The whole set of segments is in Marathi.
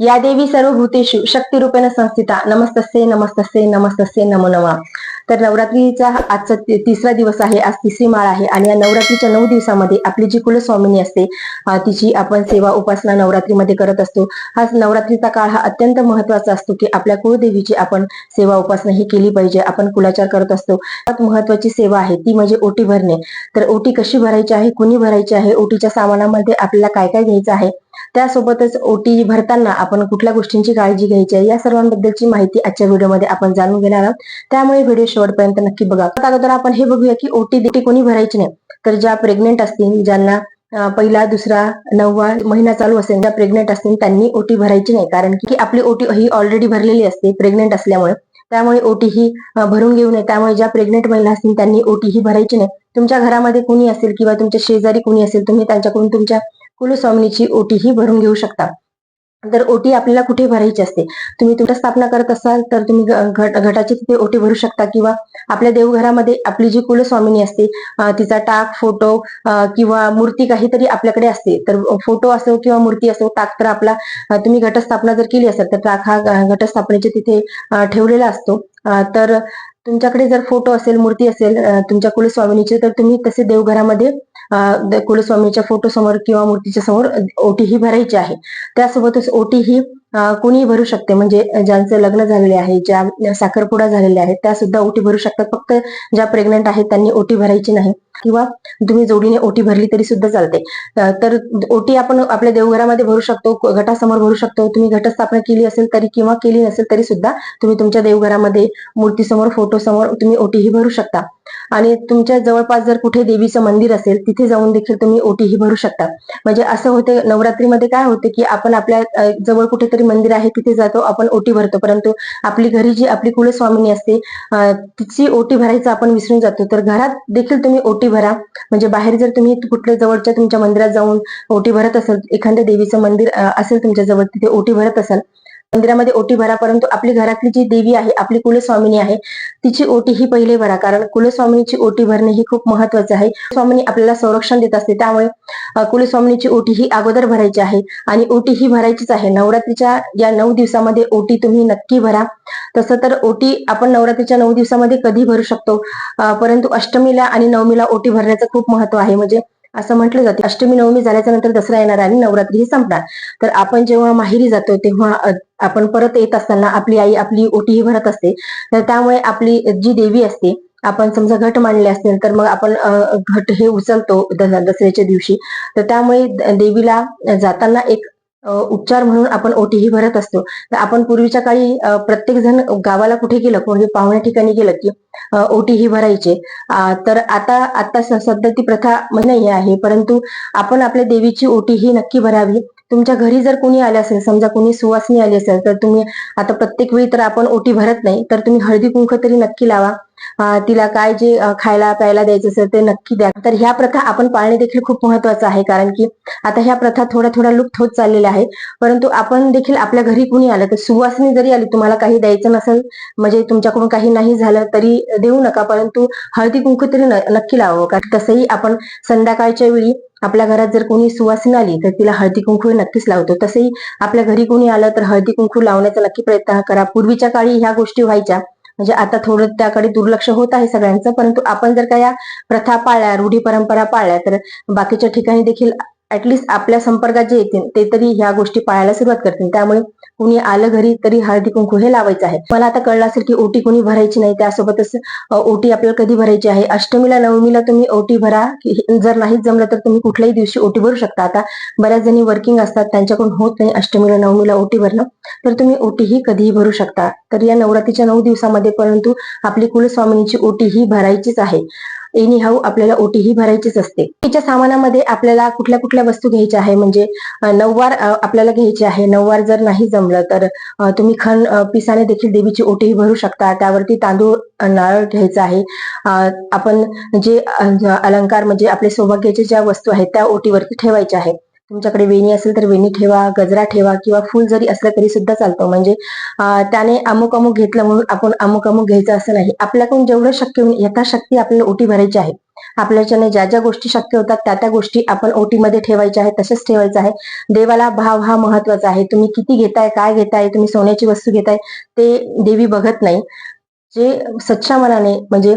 या देवी सर्व भूतेषु शक्तिरूपेण संस्थिता. नमस्तसे नमस्तसे नमस्तसे नमो नमः. तर नवरात्रीचा आजचा तिसरा दिवस आहे आज तिसरी माळ आहे आणि या नवरात्रीच्या नऊ दिवसामध्ये आपली जी कुलस्वामिनी असते तिची आपण सेवा उपासना नवरात्रीमध्ये करत असतो. हा नवरात्रीचा काळ हा अत्यंत महत्त्वाचा असतो की आपल्या कुळदेवीची आपण सेवा उपासना ही केली पाहिजे आपण कुलाचार करत असतो. सर्वात महत्वाची सेवा आहे ती म्हणजे ओटी भरणे. तर ओटी कशी भरायची आहे कुणी भरायची आहे ओटीच्या सामानामध्ये आपल्याला काय काय घ्यायचं आहे त्यासोबतच ओटी भरताना आपण कुठल्या गोष्टींची काळजी घ्यायची आहे या सर्वांबद्दलची माहिती आजच्या व्हिडिओमध्ये आपण जाणून घेणार आहोत. त्यामुळे व्हिडिओ शेवटपर्यंत नक्की बघा. अगोदर आपण हे बघूया की ओटी दिटी कोणी भरायची नाही. तर ज्या प्रेग्नेंट असतील ज्यांना पहिला दुसरा नववा महिना चालू असेल ज्या प्रेग्नेंट असतील त्यांनी ओटी भरायची नाही. कारण की आपली ओटी ही ऑलरेडी भरलेली असते प्रेग्नेंट असल्यामुळे. त्यामुळे ओटी ही भरून घेऊ नये. त्यामुळे ज्या प्रेग्नेंट महिला असतील त्यांनी ओटी ही भरायची नाही. तुमच्या घरामध्ये कुणी असेल किंवा तुमच्या शेजारी कुणी असेल तुम्ही त्यांच्याकडून तुमच्या कुलस्वामिनीची ओटी ही भरून घेऊ शकता. तर ओटी आपल्याला कुठे भरायची असते? तुम्ही तुमच्या स्थापना करत असाल तर तुम्ही घट घटाची तिथे ओटी भरू शकता किंवा आपल्या देवघरामध्ये आपली जी कुलस्वामिनी असते तिचा टाक फोटो किंवा मूर्ती काहीतरी आपल्याकडे असते. तर फोटो असो किंवा मूर्ती असो टाक तर आपला तुम्ही घटस्थापना जर केली असेल तर टाक हा ग- घटस्थापनेचे तिथे ठेवलेला असतो. तर तुमच्याकडे जर फोटो असेल मूर्ती असेल तुमच्या कुलस्वामिनीची तर तुम्ही तसे देवघरामध्ये कुलस्वामीच्या फोटो समोर किंवा मूर्तीच्या समोर ओटी ही भरायची आहे. त्यासोबतच ओटी ही कोणीही भरू शकते. म्हणजे ज्यांचं लग्न झालेले आहे ज्या साखरपुडा झालेल्या आहेत त्या सुद्धा ओटी भरू शकतात. फक्त ज्या प्रेग्नेंट आहेत त्यांनी ओटी भरायची नाही. किंवा तुम्ही जोडीने ओटी भरली तरी सुद्धा चालते. तर ओटी आपण आपल्या देवघरामध्ये भरू शकतो घटासमोर भरू शकतो. तुम्ही घटस्थापना केली असेल तरी किंवा केली नसेल तरी सुद्धा तुम्ही तुमच्या देवघरामध्ये मूर्तीसमोर फोटो समोर तुम्ही ओटीही भरू शकता. आणि तुमच्या जवळपास जर कुठे देवीचं मंदिर असेल तिथे जाऊन देखील तुम्ही ओटीही भरू शकता. म्हणजे असं होते नवरात्रीमध्ये काय होते की आपण आपल्या जवळ कुठेतरी मंदिर आहे तिथे जातो आपण ओटी भरतो. परंतु आपली घरी जी आपली कुलस्वामिनी असते तिची ओटी भरायचं आपण विसरून जातो. तर घरात देखील तुम्ही ओटी भरा म्हणजे बाहेर जर तुम्ही कुठल्या जवळच्या तुमच्या मंदिरात जाऊन ओटी भरत असाल एखाद्या देवीचं मंदिर असेल तुमच्या जवळ तिथे ओटी भरत असाल मंदिरामध्ये ओटी भरा परंतु आपली घरातली जी देवी आहे आपली कुलस्वामिनी आहे तिची ओटी ही पहिले भरा कारण कुलस्वामिनीची ओटी भरणे ही खूप महत्वाचं आहे. स्वामिनी आपल्याला संरक्षण देत असते त्यामुळे कुलस्वामिनीची ओटी ही अगोदर भरायची आहे आणि ओटी ही भरायचीच आहे. नवरात्रीच्या या नऊ दिवसामध्ये ओटी तुम्ही नक्की भरा. तसं तर ओटी आपण नवरात्रीच्या नऊ दिवसामध्ये कधी भरू शकतो? परंतु अष्टमीला आणि नवमीला ओटी भरण्याचं खूप महत्त्व आहे. म्हणजे असं म्हटलं जाते. अष्टमी नवमी झाल्याच्यानंतर दसरा येणार आणि नवरात्री ही संपणार. तर आपण जेव्हा माहेरी जातो तेव्हा आपण परत येत असताना आपली आई आपली ओटीही भरत असते. तर त्यामुळे आपली जी देवी असते आपण समजा घट मांडले असतील तर मग आपण घट हे उचलतो दसऱ्याच्या दिवशी. तर त्यामुळे देवीला जाताना एक उपचार म्हणून आपण ओटी ही भरत असतो. तर आपण पूर्वीच्या काळी प्रत्येक जण गावाला कुठे गेलं कोणी पाहुण्या ठिकाणी गेलं की ओटी ही भरायचे. तर आता आता सध्या ती प्रथा म्हणजे नाही आहे परंतु आपण आपल्या देवीची ओटी ही नक्की भरावी. तुमच्या घरी जर कोणी आले असेल समजा कोणी सुवासनी आली असेल तर तुम्ही आता प्रत्येक वेळी तर आपण ओटी भरत नाही तर तुम्ही हळदी कुंक तरी नक्की लावा. तिला काय जे खायला प्यायला द्यायचं असेल ते नक्की द्या. तर ह्या प्रथा आपण पाळणे देखील खूप महत्वाचं आहे कारण की आता ह्या प्रथा थोड्या थोड्या लुप्त होत चाललेल्या आहेत. परंतु आपण देखील आपल्या घरी कुणी आलं तर सुवासनी जरी आली तुम्हाला काही द्यायचं नसेल म्हणजे तुमच्याकडून काही नाही झालं तरी देऊ नका परंतु हळदी कुंकू तरी नक्की लावावं. कारण तसंही आपण संध्याकाळच्या वेळी आपल्या घरात जर कोणी सुवासिनी आली तर तिला हळदी कुंकू नक्कीच लावतो. तसंही आपल्या घरी कोणी आलं तर हळदी कुंकू लावण्याचा नक्की प्रयत्न करा. पूर्वीच्या काळी ह्या गोष्टी व्हायच्या. म्हणजे आता थोडं त्याकडे दुर्लक्ष होत आहे सगळ्यांचं परंतु आपण जर का या प्रथा पाळल्या रूढी परंपरा पाळल्या तर बाकीच्या ठिकाणी देखील ऍटलिस्ट आपल्या संपर्कात जे येतील ते तरी ह्या गोष्टी पाळायला सुरुवात करतील. त्यामुळे कुणी आलं घरी तरी हळदी कुंकू हे लावायचं आहे. मला आता कळलं असेल की ओटी कुणी भरायची नाही त्यासोबतच ओटी आपल्याला कधी भरायची आहे? अष्टमीला नवमीला तुम्ही ओटी भरा जर नाही जमलं तर तुम्ही कुठल्याही दिवशी ओटी भरू शकता. आता बऱ्याच जणी वर्किंग असतात त्यांच्याकडून होत नाही अष्टमीला नवमीला ओटी भरणं. तर तुम्ही ओटी ही कधीही भरू शकता. तर या नवरात्रीच्या नऊ दिवसामध्ये परंतु आपली कुलस्वामिनीची ओटी ही भरायचीच आहे. एनी हाऊ आपल्याला ओटी ही भरायचीच असते. तिच्या सामानामध्ये आपल्याला कुठल्या कुठल्या वस्तू घ्यायच्या आहे? म्हणजे नऊवार आपल्याला घ्यायची आहे. नऊवार जर नाही जमलं तर तुम्ही खण पिसाने देखील देवीची ओटी ही भरू शकता. त्यावरती तांदूळ नारळ घ्यायचा आहे. आपण जे अलंकार म्हणजे आपले सौभाग्याच्या ज्या वस्तू आहेत त्या ओटीवरती ठेवायच्या आहेत. तुमच्याकडे वेणी असेल तर वेणी ठेवा गजरा ठेवा किंवा फुल जरी असलं तरी सुद्धा चालतं. म्हणजे त्याने अमुक अमुक घेतलं म्हणून आपण अमुक अमुक घ्यायचं असं नाही. आपल्याकडून जेवढं शक्य होईल यथाशक्ती आपल्याला ओटी भरायची आहे. आपल्याच्याने ज्या ज्या गोष्टी शक्य होतात त्या त्या गोष्टी आपण ओटीमध्ये ठेवायच्या आहेत तसेच ठेवायचं आहे. देवाला भाव हा महत्त्वाचा आहे. तुम्ही किती घेताय काय घेताय तुम्ही सोन्याची वस्तू घेताय ते देवी बघत नाही. जे सच्च्या मनाने म्हणजे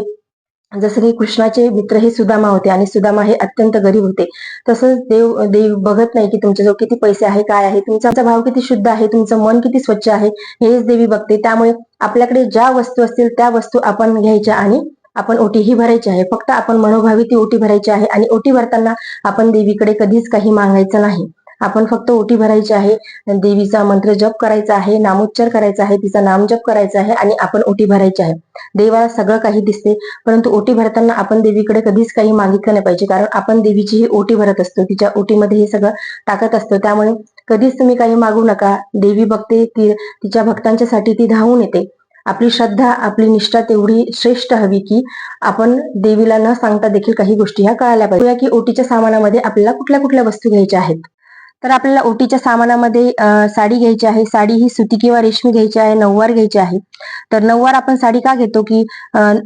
जसं की कृष्णाचे मित्र हे सुदामा होते आणि सुदामा हे अत्यंत गरीब होते. तसंच देव देव बघत नाही की तुमच्याजवळ किती पैसे आहे काय आहे तुमचा भाव किती शुद्ध आहे तुमचं मन किती स्वच्छ आहे हेच देवी बघते. त्यामुळे आपल्याकडे ज्या वस्तू असतील त्या वस्तू आपण घ्यायच्या आणि आपण ओटी ही भरायची आहे. फक्त आपण मनोभावी ती ओटी भरायची आहे आणि ओटी भरताना आपण देवीकडे कधीच काही मागायचं नाही. आपण फक्त ओटी भरायची आहे देवीचा मंत्र जप करायचा आहे नामोच्चार करायचा आहे तिचा नाम जप करायचा आहे आणि आपण ओटी भरायची आहे. देवाला सगळं काही दिसते परंतु ओटी भरताना आपण देवीकडे कधीच काही मागितलं नाही पाहिजे कारण आपण देवीची ही ओटी भरत असतो तिच्या ओटीमध्ये हे सगळं टाकत असतो त्यामुळे कधीच तुम्ही काही मागू नका. देवी बघते ती तिच्या भक्तांच्यासाठी ती धावून येते. आपली श्रद्धा आपली निष्ठा तेवढी श्रेष्ठ हवी की आपण देवीला न सांगता देखील काही गोष्टी ह्या कळायला पाहिजे. की ओटीच्या सामानामध्ये आपल्याला कुठल्या कुठल्या वस्तू घ्यायच्या आहेत. तर आपल्याला ओटीच्या सामानामध्ये साडी घ्यायची आहे. साडी ही सुती किंवा रेशमी घ्यायची आहे नऊवार घ्यायची आहे. तर नऊवार आपण साडी का घेतो की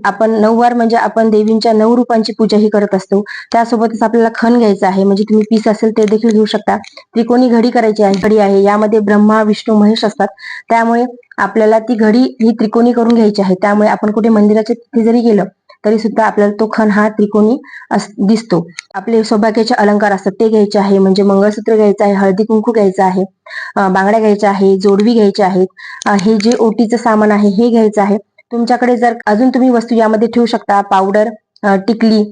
आपण नऊवार म्हणजे आपण देवींच्या नऊ रूपांची पूजा ही करत असतो. त्यासोबतच आपल्याला खण घ्यायचा आहे. म्हणजे तुम्ही पीस असेल ते देखील घेऊ शकता. त्रिकोणी घडी करायची आहे घडी आहे. यामध्ये ब्रह्मा विष्णू महेश असतात. त्यामुळे आपल्याला ती घडी ही त्रिकोणी करून घ्यायची आहे. त्यामुळे आपण कुठे मंदिराच्या तिथे जरी गेलं तरी सुद्धा आपल्याला तो खण हा त्रिकोणी अस- दिसतो. आपले सौभाग्याचे अलंकार असतात ते घ्यायचे आहे. म्हणजे मंगळसूत्र घ्यायचं आहे हळदी कुंकू घ्यायचं आहे बांगड्या घ्यायच्या आहे जोडवी घ्यायच्या आहेत. हे जे ओटीचं सामान आहे हे घ्यायचं आहे. तुमच्याकडे जर अजून तुम्ही वस्तू यामध्ये ठेवू शकता पावडर टिकली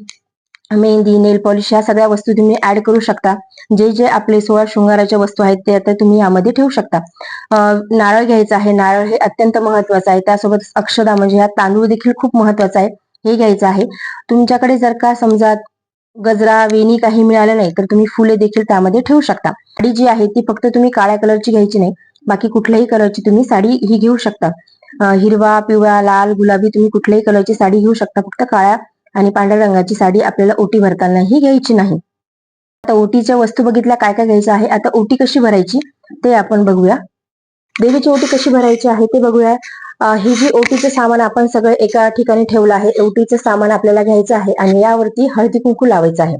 मेहंदी नेल पॉलिश या सगळ्या वस्तू तुम्ही ऍड करू शकता. जे जे आपले सोळा शृंगाराच्या वस्तू आहेत ते आता तुम्ही यामध्ये ठेवू शकता. नारळ घ्यायचा आहे. नारळ हे अत्यंत महत्वाचं आहे. त्यासोबत अक्षदा म्हणजे हा तांदूळ देखील खूप महत्त्वाचा आहे. हे घ्यायचं आहे. तुमच्याकडे जर का समजा गजरा वेणी काही मिळालं नाही तर तुम्ही फुले देखील त्यामध्ये ठेवू शकता. साडी जी आहे ती फक्त तुम्ही काळ्या कलरची घ्यायची नाही. बाकी कुठल्याही कलरची तुम्ही साडी ही घेऊ शकता. हिरवा पिवळा लाल गुलाबी तुम्ही कुठल्याही कलरची साडी घेऊ शकता. फक्त काळ्या आणि पांढऱ्या रंगाची साडी आपल्याला ओटी भरताना ही घ्यायची नाही. आता ओटीच्या वस्तू बघितल्या काय काय घ्यायचं आहे? आता ओटी कशी भरायची? ते आपण बघूया. देवीची ओटी कशी भरायची आहे ते बघूया. ही जी ओटीचं सामान आपण सगळं एका ठिकाणी ठेवलं आहे ओटीचं सामान आपल्याला घ्यायचं आहे आणि यावरती हळदी कुंकू लावायचं आहे.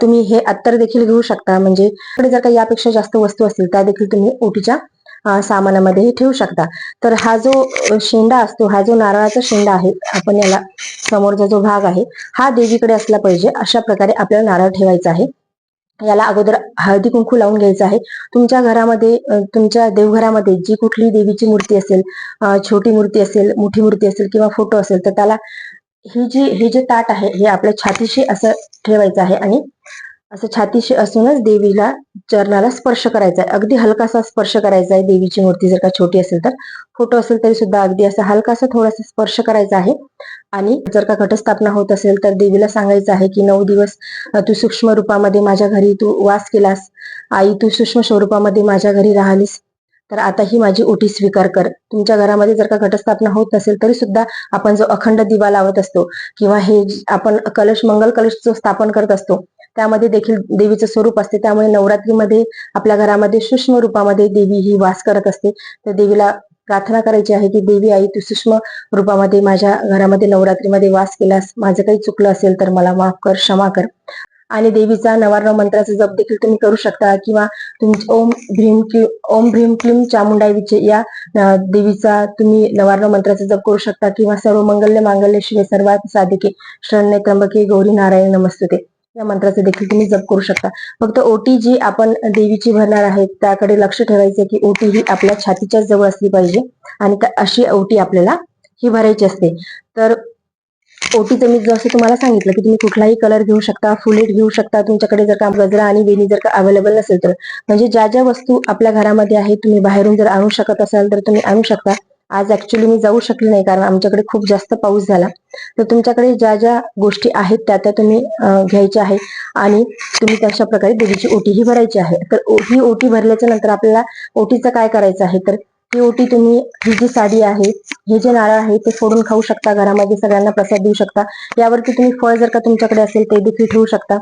तुम्ही हे अत्तर देखील घेऊ शकता म्हणजे जर का यापेक्षा जास्त वस्तू असतील त्या देखील तुम्ही ओटीच्या सामानामध्ये ठेवू शकता. तर हा जो शेंडा असतो हा जो नारळाचा शेंडा आहे आपण याला समोरचा जो भाग आहे हा देवीकडे असला पाहिजे अशा प्रकारे आपल्याला नारळ ठेवायचा आहे. याला अगोदर हळदी कुंकू लावून घ्यायचं आहे. तुमच्या घरामध्ये तुमच्या देवघरामध्ये जी कुठली देवीची मूर्ती असेल छोटी मूर्ती असेल मोठी मूर्ती असेल किंवा फोटो असेल तर त्याला ही जी हे जे ताट आहे हे आपल्या छातीशी असं ठेवायचं आहे आणि असं छातीशी असूनच देवीला चरणाला स्पर्श करायचा आहे. अगदी हलकासा स्पर्श करायचा आहे देवीची मूर्ती जर का छोटी असेल तर. फोटो असेल तरी सुद्धा अगदी असा हलकासा थोडासा स्पर्श करायचा आहे. आणि जर का घटस्थापना होत असेल तर देवीला सांगायचं आहे की नऊ दिवस तू सूक्ष्म रूपामध्ये माझ्या घरी तू वास केलास. आई तू सूक्ष्म स्वरूपामध्ये माझ्या घरी राहिलीस. तर आता ही माझी ओटी स्वीकार कर. तुमच्या घरामध्ये जर का घटस्थापना होत नसेल तरी सुद्धा आपण जो अखंड दिवा लावत असतो किंवा हे आपण कलश मंगल कलश जो स्थापन करत असतो त्यामध्ये देखील देवीचं स्वरूप असते. त्यामुळे नवरात्रीमध्ये आपल्या घरामध्ये सूक्ष्म रूपामध्ये देवी ही वास करत असते. तर देवीला प्रार्थना करायची आहे की देवी आई तू सूक्ष्म रूपामध्ये माझ्या घरामध्ये नवरात्रीमध्ये वास केलास माझं काही चुकलं असेल तर मला माफ कर क्षमा कर. आणि देवीचा नवार्णव मंत्राचा जप देखील तुम्ही करू शकता किंवा तुमची ओम भ्रीम क्ली ओम भ्रीम क्लीम चामुंडाई विचे या देवीचा तुम्ही नवार्णव मंत्राचा जप करू शकता किंवा सर्व मंगल्य मांगल्य शिवे सर्वात साधिके शरण्य त्र्यंबके गौरी नारायण नमस्तुते. या मंत्राचे देखील तुम्ही जप करू शकता. फक्त ओटी जी आपण देवीची भरणार आहे त्याकडे लक्ष ठेवायचं की ओटी ही आपल्या छातीच्या जवळ असली पाहिजे आणि त्या- अशी ओटी आपल्याला ही भरायची असते. तर ओटीचं मी जसं तुम्हाला सांगितलं की तुम्ही कुठलाही कलर घेऊ शकता फुलेट घेऊ शकता तुमच्याकडे जर का गजरा आणि वेणी जर का अवेलेबल नसेल तर. म्हणजे ज्या ज्या वस्तू आपल्या घरामध्ये आहेत तुम्ही बाहेरून जर आणू शकत असाल तर तुम्ही आणू शकता. आज ऍक्च्युली मी जाऊ शकले नाही कारण आमच्याकडे खूप जास्त पाऊस झाला. तर तुमच्याकडे ज्या ज्या गोष्टी आहेत त्या त्या तुम्ही घ्यायच्या आहे आणि तुम्ही तशा प्रकारे देवीची ओटी ही भरायची आहे. तर ही ओटी भरल्याच्या नंतर आपल्याला ओटीचं काय करायचं आहे? तर ही ओटी तुम्ही ही जी साडी आहे हे जे नारळ आहे ते फोडून खाऊ शकता घरामध्ये सगळ्यांना प्रसाद देऊ शकता. यावरती तुम्ही फळ जर का तुमच्याकडे असेल ते देखील ठेवू शकता.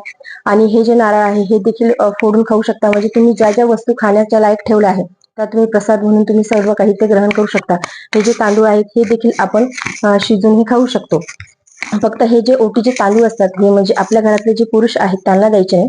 आणि हे जे नारळ आहे हे देखील फोडून खाऊ शकता. म्हणजे तुम्ही ज्या ज्या वस्तू खाण्याच्या लायक ठेवल्या आहेत तुम्ही प्रसाद म्हणून तुम्ही सर्व काही ते ग्रहण करू शकता. हे जे तांदूळ आहेत हे देखील आपण शिजून शिजूनही खाऊ शकतो. फक्त हे जे ओटीचे तांदूळ असतात हे म्हणजे आपल्या घरातले जे पुरुष आहेत त्यांना द्यायचे नाही.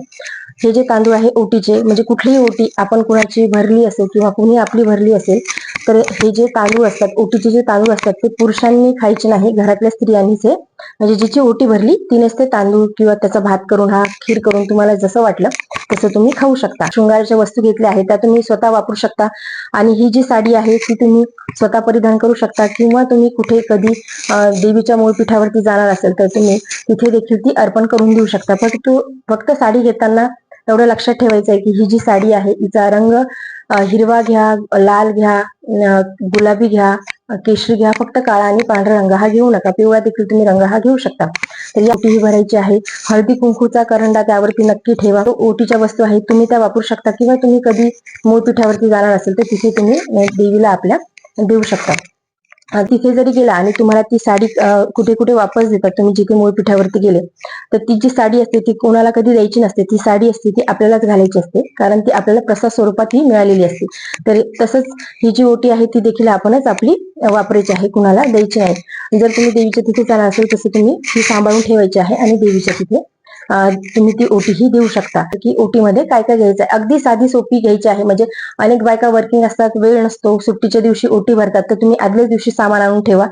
हे जे तांदूळ आहे ओटीचे म्हणजे कुठलीही ओटी आपण कुणाची भरली असेल किंवा कुणी आपली भरली असेल तर हे जे तांदूळ असतात ओटीचे जे तांदूळ असतात ते पुरुषांनी खायचे नाही घरातल्या स्त्रियांनीच हे. म्हणजे जिची ओटी भरली तिनेच ते तांदूळ किंवा त्याचा भात करून हा खीर करून तुम्हाला जसं वाटलं तसं तुम्ही खाऊ शकता. शृंगाराच्या वस्तू घेतल्या आहेत त्या तुम्ही स्वतः वापरू शकता. आणि ही जी साडी आहे ती तुम्ही स्वतः परिधान करू शकता किंवा तुम्ही कुठे कधी देवीच्या मूळपीठावरती जाणार असेल तर तुम्ही तिथे देखील ती अर्पण करून देऊ शकता. फक्त फक्त साडी घेताना एवढं लक्षात ठेवायचं आहे की ही जी साडी आहे हिचा रंग हिरवा घ्या लाल घ्या गुलाबी घ्या केशरी घ्या फक्त काळा आणि पांढरा रंग हा घेऊ नका. पिवळा देखील तुम्ही रंग हा घेऊ शकता. तर या ओटी ही भरायची आहे. हळदी कुंकूचा करंडा त्यावरती नक्की ठेवा. तो ओटीच्या वस्तू आहेत तुम्ही त्या वापरू शकता किंवा तुम्ही कधी मूळपीठावरती जाणार असेल तर तिथे तुम्ही देवीला आपल्या देऊ शकता. तिथे जरी गेला आणि तुम्हाला ती साडी कुठे कुठे वापस देतात तुम्ही जिथे मूळपीठावरती गेले तर ती जी साडी असते ती कोणाला कधी द्यायची नसते. ती साडी असते ती आपल्यालाच घालायची असते कारण ती आपल्याला प्रसाद स्वरूपात ही मिळालेली असते. तर तसंच ही जी ओटी आहे ती देखील आपणच आपली वापरायची आहे कुणाला द्यायची नाही जर तुम्ही देवीच्या तिथे जाणार असेल तसं तुम्ही ती सांभाळून ठेवायची आहे आणि देवीच्या तिथे तुम्ही ती ओटी ही देऊ शकता. की ओटीमध्ये काय काय घ्यायचं आहे? अगदी साधी सोपी घ्यायची आहे. म्हणजे अनेक बायका वर्किंग असतात वेळ नसतो. सुट्टीच्या दिवशी ओटी भरतात. तर तुम्ही आदल्याच दिवशी सामान आणून ठेवा.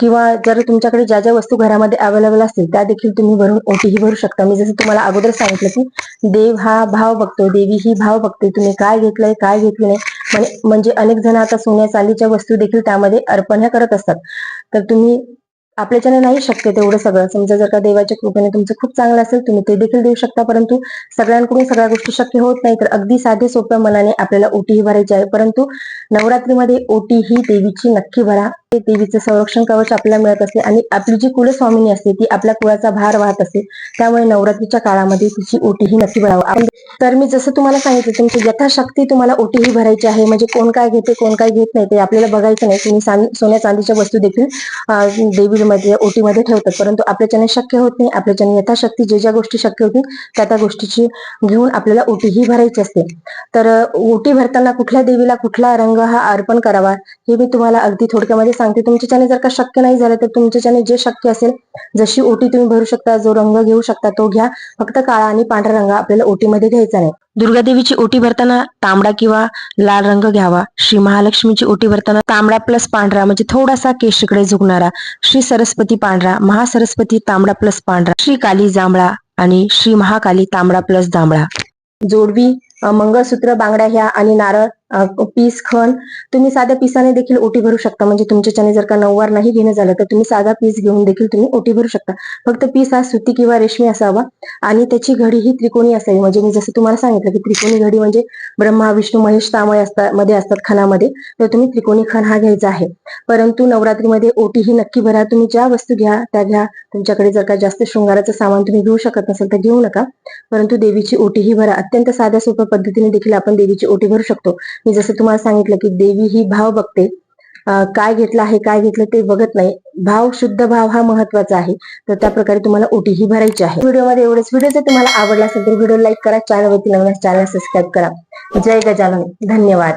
किंवा जर तुमच्याकडे ज्या ज्या वस्तू घरामध्ये अवेलेबल असतील त्या देखील तुम्ही भरून ओटीही भरू शकता. मी जसं तुम्हाला अगोदर सांगितलं की देव हा भाव बघतो देवी ही भाव बघते. तुम्ही काय घेतलंय काय घेतलं नाही. म्हणजे अनेक जण आता सोन्या चांदीच्या वस्तू देखील त्यामध्ये अर्पण ह्या करत असतात. तर तुम्ही आपल्याच्याने नाही शक्य तेवढं सगळं. समजा जर का देवाच्या कृपेने तुमचं खूप चांगलं असेल तुम्ही ते देखील देऊ शकता परंतु सगळ्यांकडून सगळ्या गोष्टी शक्य होत नाही तर अगदी साधे सोप्या मनाने आपल्याला ओटीही भरायची आहे. परंतु नवरात्रीमध्ये ओटी ही देवीची नक्की भरा. देवीचं संरक्षण कवच आपल्याला मिळत असते आणि आपली जी कुलस्वामिनी असते ती आपल्या कुळाचा भार वाहत असते. त्यामुळे नवरात्रीच्या काळामध्ये तिची ओटीही नक्की भरावं. तर मी जसं तुम्हाला सांगितलं तुमची यथाशक्ती तुम्हाला ओटीही भरायची आहे. म्हणजे कोण काय घेते कोण काय घेत नाही ते आपल्याला बघायचं नाही. तुम्ही सोन्या चांदीच्या वस्तू देखील देवीमध्ये ओटीमध्ये ठेवतात. परंतु आपल्याच्याने शक्य होत नाही. आपल्याच्याने यथाशक्ती जे ज्या गोष्टी शक्य होतील त्या त्या गोष्टीची घेऊन आपल्याला ओटी ही भरायची असते. तर ओटी भरताना कुठल्या देवीला कुठला रंग हा अर्पण करावा हे मी तुम्हाला अगदी थोडक्यामध्ये सांगते तुमच्याच्याने जर का शक्य नाही झालं तर तुमच्याच्याने जे शक्य असेल जशी ओटी तुम्ही भरू शकता जो रंग घेऊ शकता तो घ्या. फक्त काळा आणि पांढरा रंग आपल्याला ओटीमध्ये घ्यायचा नाही. दुर्गादेवीची ओटी भरताना तांबडा किंवा लाल रंग घ्यावा. श्री महालक्ष्मीची ओटी भरताना तांबडा प्लस पांढरा म्हणजे थोडासा केशकडे झुकणारा. श्री सरस्वती पांढरा महासरस्वती तांबडा प्लस पांढरा. श्री काली जांभळा आणि श्री महाकाली तांबडा प्लस जांभळा. जोडवी मंगळसूत्र बांगड्या ह्या आणि नारळ पीस खण तुम्ही साध्या पिसाने देखील ओटी भरू शकता. म्हणजे तुमच्याच्याने जर का नऊवार नाही घेणं झालं तर तुम्ही साधा पीस घेऊन देखील तुम्ही ओटी भरू शकता. फक्त पीस हा सुती किंवा रेशमी असावा आणि त्याची घडी ही त्रिकोणी असावी. म्हणजे मी जसं तुम्हाला सांगितलं की त्रिकोणी घडी म्हणजे ब्रह्मा विष्णू महेश तामळे असतात मध्ये असतात खणामध्ये तर तुम्ही त्रिकोणी खण हा घ्यायचा आहे. परंतु नवरात्रीमध्ये ओटी ही नक्की भरा. तुम्ही ज्या वस्तू घ्या त्या घ्या. तुमच्याकडे जर का जास्त शृंगाराचं सामान तुम्ही घेऊ शकत नसेल तर घेऊ नका. परंतु देवीची ओटी ही भरा. अत्यंत साध्या सोप्या पद्धतीने देखील आपण देवीची ओटी भरू शकतो. मी जसं तुम्हाला सांगितलं की देवी ही भाव बघते. काय घेतलं आहे काय घेतलं ते बघत नाही. भाव शुद्ध भाव हा महत्त्वाचा आहे. तर त्या प्रकारे तुम्हाला ओटी ही भरायची आहे. व्हिडिओमध्ये एवढंच व्हिडिओ जर तुम्हाला आवडला असेल तर व्हिडिओ लाईक करा चॅनलवरती नवीन चॅनल सबस्क्राईब करा. जय गजानन. धन्यवाद.